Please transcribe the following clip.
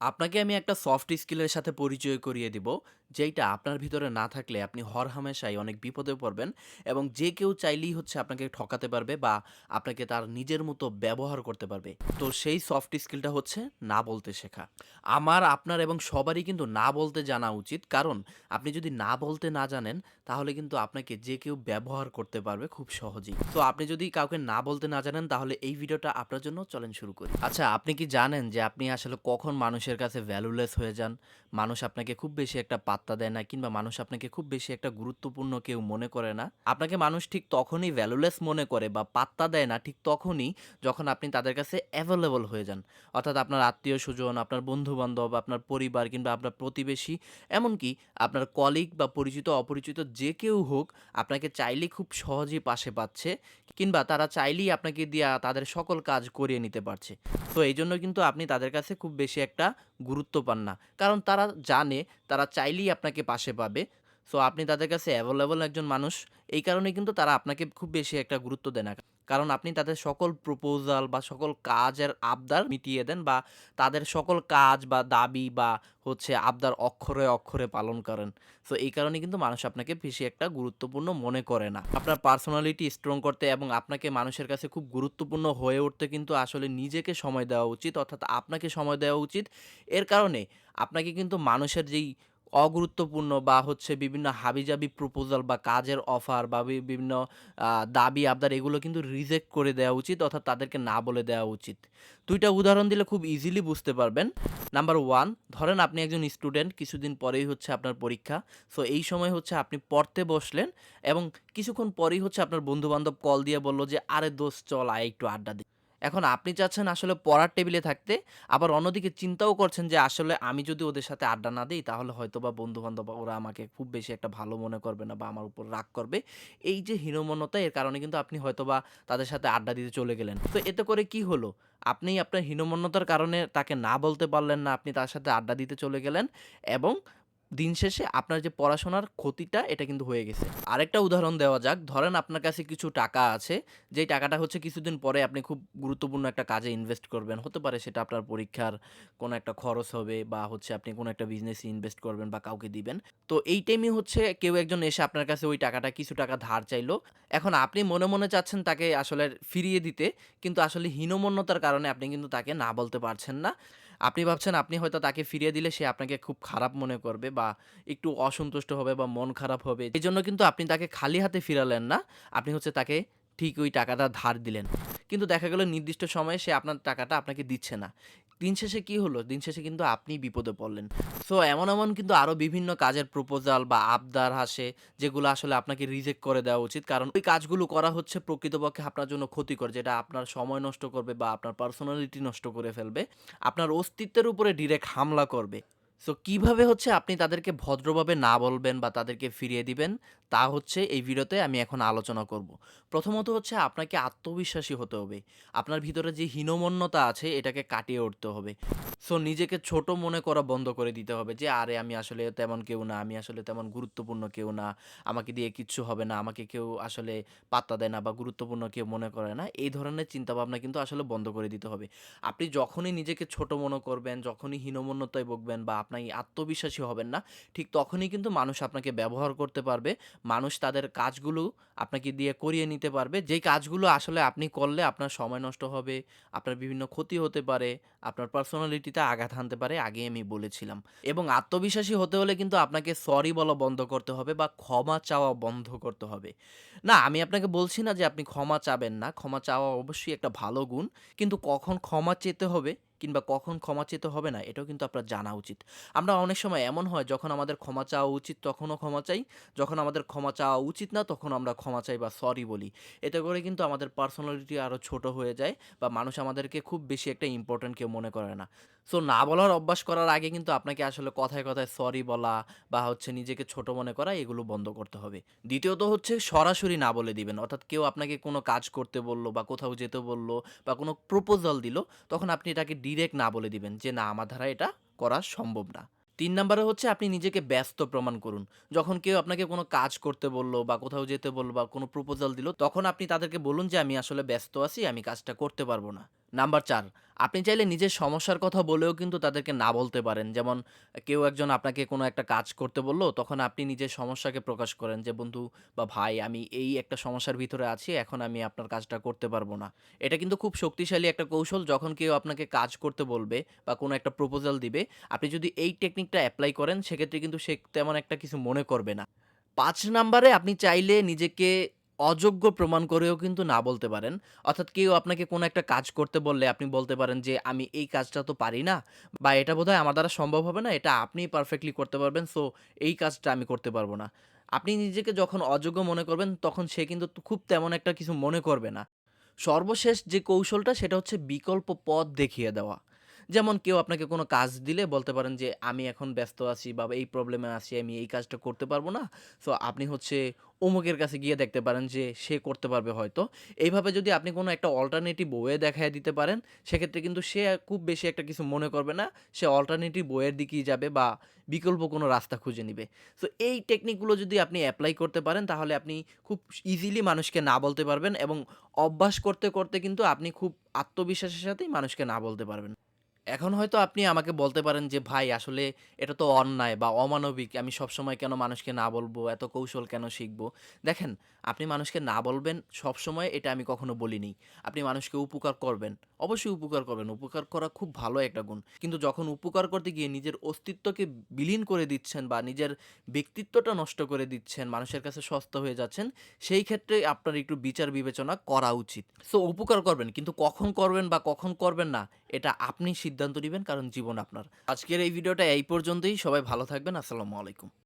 আপনাকে আমি একটা সফট স্কিলের সাথে পরিচয় করিয়ে দিব, যেইটা আপনার ভিতরে না থাকলে আপনি হরহামেশাই অনেক বিপদে পড়বেন এবং যে কেউ চাইলেই হচ্ছে আপনাকে ঠকাতে পারবে বা আপনাকে তার নিজের মতো ব্যবহার করতে পারবে। তো সেই সফট স্কিলটা হচ্ছে না বলতে শেখা। আমার, আপনার এবং সবারই কিন্তু না বলতে জানা উচিত। কারণ আপনি যদি না বলতে না জানেন, তাহলে কিন্তু আপনাকে যে কেউ ব্যবহার করতে পারবে খুব সহজেই। তো আপনি যদি কাউকে না বলতে না জানেন, তাহলে এই ভিডিওটা আপনার জন্য চলেন শুরু করি। আচ্ছা, আপনি কি জানেন যে আপনি আসলে কখন মানুষের কাছে ভ্যালুলেস হয়ে যান? মানুষ আপনাকে খুব বেশি একটা পাত্তা দেয় না কিংবা মানুষ আপনাকে খুব বেশি একটা গুরুত্বপূর্ণ কেউ মনে করে না। আপনাকে মানুষ ঠিক তখনই ভ্যালুলেস মনে করে বা পাত্তা দেয় না ঠিক তখনই যখন আপনি তাদের কাছে অ্যাভেলেবল হয়ে যান। অর্থাৎ আপনার আত্মীয় স্বজন আপনার বন্ধু-বান্ধব, আপনার পরিবার কিংবা আপনার প্রতিবেশী, এমনকি আপনার কলিগ বা পরিচিত অপরিচিত যে কেউ হোক, আপনাকে চাইলেই খুব সহজেই পাশে পাচ্ছে কিংবা তারা চাইলেই আপনাকে দিয়া তাদের সকল কাজ করিয়ে নিতে পারছে। তো এই জন্য কিন্তু আপনি তাদের কাছে খুব বেশি একটা গুরুত্ব পান না। কারণ তারা জানে, তারা চাইলেই আপনাকে পাশে পাবে। সো আপনি তাদের কাছে অ্যাভেলেবল একজন মানুষ। এই কারণে কিন্তু তারা আপনাকে খুব বেশি একটা গুরুত্ব দেয় না। কারণ আপনি তাদের সকল প্রপোজাল বা সকল কাজের আবদার মিটিয়ে দেন বা তাদের সকল কাজ বা দাবি বা হচ্ছে আবদার অক্ষরে, অক্ষরে পালন করেন। সো এই কারণে কিন্তু মানুষ আপনাকে বেশি একটা গুরুত্বপূর্ণ মনে করে না। আপনার পার্সোনালিটি স্ট্রং করতে এবং আপনাকে মানুষের কাছে খুব গুরুত্বপূর্ণ হয়ে উঠতে কিন্তু আসলে নিজেকে সময় দেওয়া উচিত। অর্থাৎ আপনাকে সময় দেওয়া উচিত। এর কারণে আপনাকে কিন্তু মানুষের যেই অগুরুত্বপূর্ণ বা হচ্ছে বিভিন্ন হাবিজাবি প্রপোজাল বা কাজের অফার বা বিভিন্ন দাবি আবদার এগুলো কিন্তু রিজেক্ট করে দেওয়া উচিত অর্থাৎ তাদেরকে না বলে দেওয়া উচিত। দুইটা উদাহরণ দিলে খুব ইজিলি বুঝতে পারবেন। নাম্বার ওয়ান ধরেন আপনি একজন স্টুডেন্ট কিছুদিন পরেই হচ্ছে আপনার পরীক্ষা। সো এই সময় হচ্ছে আপনি পড়তে বসলেন এবং কিছুক্ষণ পরেই হচ্ছে আপনার বন্ধু-বান্ধব কল দিয়ে বলল যে, "আরে দোষ চল আয় একটু আড্ডা দিই।" এখন আপনি চাচ্ছেন আসলে পড়ার টেবিলে থাকতে, আবার অন্যদিকে চিন্তাও করছেন যে আসলে আমি যদি ওদের সাথে আড্ডা না দিই তাহলে হয়তোবা বন্ধু-বান্ধব ওরা আমাকে খুব বেশি একটা ভালো মনে করবে না বা আমার উপর রাগ করবে। এই যে হীনমন্যতা এর কারণে কিন্তু আপনি হয়তোবা তাদের সাথে আড্ডা দিতে চলে গেলেন। তো এতে করে কি হলো? আপনি আপনার হীনমন্যতার কারণে তাকে না বলতে পারলেন না, আপনি তার সাথে আড্ডা দিতে চলে গেলেন এবং দিন শেষে আপনার যে পড়াশোনার ক্ষতিটা এটা কিন্তু হয়ে গেছে। আরেকটা উদাহরণ দেওয়া যাক। ধরেন আপনার কাছে কিছু টাকা আছে। যেই টাকাটা হচ্ছে কিছুদিন পরে আপনি খুব গুরুত্বপূর্ণ একটা কাজে ইনভেস্ট করবেন। হতে পারে সেটা আপনার পরীক্ষার কোনো একটা খরচ হবে বা হচ্ছে আপনি কোনো একটা বিজনেসে ইনভেস্ট করবেন বা কাউকে দিবেন। তো এই টাইমে হচ্ছে কেউ একজন এসে আপনার কাছে ওই টাকাটা কিছু টাকা ধার চাইলো। এখন আপনি মনে, মনে চাচ্ছেন তাকে আসলে ফিরিয়ে দিতে। কিন্তু আসলে হীনমন্যতার কারণে আপনি কিন্তু তাকে না বলতে পারছেন না। আপনি ভাবছেন আপনি হয়তো তাকে ফিরিয়ে দিলে সে আপনাকে খুব খারাপ মনে করবে বা একটু অসন্তুষ্ট হবে বা মন খারাপ হবে। এই জন্য কিন্তু আপনি তাকে খালি হাতে ফিরালেন না। আপনি হচ্ছে তাকে ঠিক ওই টাকাটা ধার দিলেন। কিন্তু দেখা গেল নির্দিষ্ট সময়ে সে আপনার টাকাটা আপনাকে দিচ্ছে না। দিন শেষে কি হলো? দিন শেষে কিন্তু আপনি বিপদে পড়লেন। সো এমন, এমন কিন্তু আরও বিভিন্ন কাজের প্রপোজাল বা আবদার আসে যেগুলো আসলে আপনাকে রিজেক্ট করে দেওয়া উচিত। কারণ ওই কাজগুলো করা হচ্ছে প্রকৃতপক্ষে আপনার জন্য ক্ষতিকর। যেটা আপনার সময় নষ্ট করবে বা আপনার পার্সোনালিটি নষ্ট করে ফেলবে। আপনার অস্তিত্বের উপরে ডিরেক্ট হামলা করবে। সো কীভাবে হচ্ছে আপনি তাদেরকে ভদ্রভাবে না বলবেন বা তাদেরকে ফিরিয়ে দিবেন, তা হচ্ছে এই ভিডিওতে আমি এখন আলোচনা করব। প্রথমত হচ্ছে আপনাকে আত্মবিশ্বাসী হতে হবে। আপনার ভিতরে যে হীনমন্যতা আছে এটাকে কাটিয়ে উঠতে হবে। সো নিজেকে ছোট মনে করা বন্ধ করে দিতে হবে যে, "আরে আমি আসলে তেমন কেউ না, আমি আসলে তেমন গুরুত্বপূর্ণ কেউ না, আমাকে দিয়ে কিচ্ছু হবে না, আমাকে কেউ আসলে পাত্তা দেয় না বা গুরুত্বপূর্ণ কেউ মনে করে না।" এই ধরনের চিন্তাভাবনা কিন্তু আসলে বন্ধ করে দিতে হবে। আপনি যখনই নিজেকে ছোট মনে করবেন, যখনই হীনমন্যতায় ভুগবেন বা আপনি আত্মবিশ্বাসী হবেন না, ঠিক তখনই কিন্তু মানুষ আপনাকে ব্যবহার করতে পারবে। মানুষ তাদের কাজগুলো আপনাকে দিয়ে করিয়ে নিতে পারবে। যেই কাজগুলো আসলে আপনি করলে আপনার সময় নষ্ট হবে, আপনার বিভিন্ন ক্ষতি হতে পারে, আপনার পার্সোনালিটিতে আঘাত হানতে পারে, আগে আমি বলেছিলাম। এবং আত্মবিশ্বাসী হতে হলে কিন্তু আপনাকে সরি বলা বন্ধ করতে হবে বা ক্ষমা চাওয়া বন্ধ করতে হবে। না, আমি আপনাকে বলছি না যে আপনি ক্ষমা চাবেন না। ক্ষমা চাওয়া অবশ্যই একটা ভালো গুণ। কিন্তু কখন ক্ষমা চেতে হবে কিংবা কখন ক্ষমা চেতে হবে না, এটাও কিন্তু আপনার জানা উচিত। আমরা অনেক সময় এমন হয়, যখন আমাদের ক্ষমা চাওয়া উচিত, তখনও ক্ষমা চাই। যখন আমাদের ক্ষমা চাওয়া উচিত না, তখন আমরা ক্ষমা চাই বা সরি বলি। এতে করে কিন্তু আমাদের পার্সোনালিটি আরও ছোট হয়ে যায় বা মানুষ আমাদেরকে খুব বেশি একটা ইম্পর্ট্যান্ট কেউ মনে করে না। সো না বলার অভ্যাস করার আগে কিন্তু আপনাকে আসলে কথায়, কথায় সরি বলা বা হচ্ছে নিজেকে ছোট মনে করা এগুলো বন্ধ করতে হবে। দ্বিতীয়ত হচ্ছে সরাসরি না বলে দিবেন। অর্থাৎ কেউ আপনাকে কোনো কাজ করতে বলল বা কোথাও যেতে বলল বা কোনো প্রপোজাল দিল তখন আপনি এটাকে ডিরেক্ট না বলে দিবেন যে, "না আমার দ্বারা এটা করা সম্ভব না।" তিন নাম্বারে হচ্ছে আপনি নিজেকে ব্যস্ত প্রমাণ করুন। যখন কেউ আপনাকে কোনো কাজ করতে বলল বা কোথাও যেতে বলল বা কোনো প্রপোজাল দিল তখন আপনি তাদেরকে বলুন যে, "আমি আসলে ব্যস্ত আছি, আমি কাজটা করতে পারব না।" নাম্বার চার আপনি চাইলে নিজের সমস্যার কথা বলেও কিন্তু তাদেরকে না বলতে পারেন। যেমন কেউ একজন আপনাকে কোনো একটা কাজ করতে বলল তখন আপনি নিজের সমস্যাকে প্রকাশ করেন যে, "বন্ধু বা ভাই আমি এই একটা সমস্যার ভিতরে আছি, এখন আমি আপনার কাজটা করতে পারব না।" এটা কিন্তু খুব শক্তিশালী একটা কৌশল যখন কেউ আপনাকে কাজ করতে বলবে বা কোনো একটা প্রপোজাল দিবে, আপনি যদি এই টেকনিকটা অ্যাপ্লাই করেন সেক্ষেত্রে কিন্তু সে তেমন একটা কিছু মনে করবে না। পাঁচ নাম্বারে আপনি চাইলে নিজেকে অযোগ্য প্রমাণ করেও কিন্তু না বলতে পারেন। অর্থাৎ কেউ আপনাকে কোনো একটা কাজ করতে বললে আপনি বলতে পারেন যে, "আমি এই কাজটা তো পারি না বা এটা বোধহয় আমার দ্বারা সম্ভব হবে না। এটা আপনিই পারফেক্টলি করতে পারবেন। সো এই কাজটা আমি করতে পারব না।" আপনি নিজেকে যখন অযোগ্য মনে করবেন তখন সে কিন্তু খুব তেমন একটা কিছু মনে করবে না। সর্বশেষ যে কৌশলটা সেটা হচ্ছে বিকল্প পথ দেখিয়ে দেওয়া। যেমন কেউ আপনাকে কোনো কাজ দিলে বলতে পারেন যে, "আমি এখন ব্যস্ত আছি বা এই প্রবলেমে আছি, আমি এই কাজটা করতে পারব না। সো আপনি হচ্ছে অমুকের কাছে গিয়ে দেখতে পারেন যে সে করতে পারবে হয়তো।" এইভাবে যদি আপনি কোনো একটা অল্টারনেটিভ ওয়ে দেখায় দিতে পারেন, সেক্ষেত্রে কিন্তু সে খুব বেশি একটা কিছু মনে করবে না। সে অল্টারনেটিভ ওয়ের দিকেই যাবে বা বিকল্প কোনো রাস্তা খুঁজে নিবে। সো এই টেকনিকগুলো যদি আপনি অ্যাপ্লাই করতে পারেন তাহলে আপনি খুব ইজিলি মানুষকে না বলতে পারবেন এবং অভ্যাস করতে, করতে কিন্তু আপনি খুব আত্মবিশ্বাসের সাথেই মানুষকে না বলতে পারবেন। এখন হয়তো আপনি আমাকে বলতে পারেন যে, "ভাই আসলে এটা তো অন্যায় বা অমানবিক। আমি সবসময় কেন মানুষকে না বলব? এত কৌশল কেন শিখব দেখেন, আপনি মানুষকে না বলবেন সবসময় এটা আমি কখনো বলিনি। আপনি মানুষকে উপকার করবেন। অবশ্যই উপকার করবেন। উপকার করা খুব ভালো একটা গুণ। কিন্তু যখন উপকার করতে গিয়ে নিজের অস্তিত্বকে বিলীন করে দিচ্ছেন বা নিজের ব্যক্তিত্বটা নষ্ট করে দিচ্ছেন, মানুষের কাছে সস্তা হয়ে যাচ্ছেন, সেই ক্ষেত্রে আপনার একটু বিচার বিবেচনা করা উচিত। সো উপকার করবেন কিন্তু কখন করবেন বা কখন করবেন না, এটা আপনি সিদ্ধান্ত নেবেন কারণ জীবন আপনার। আজকের এই ভিডিওটা এই পর্যন্তই। সবাই ভালো থাকবেন। আসসালামু আলাইকুম।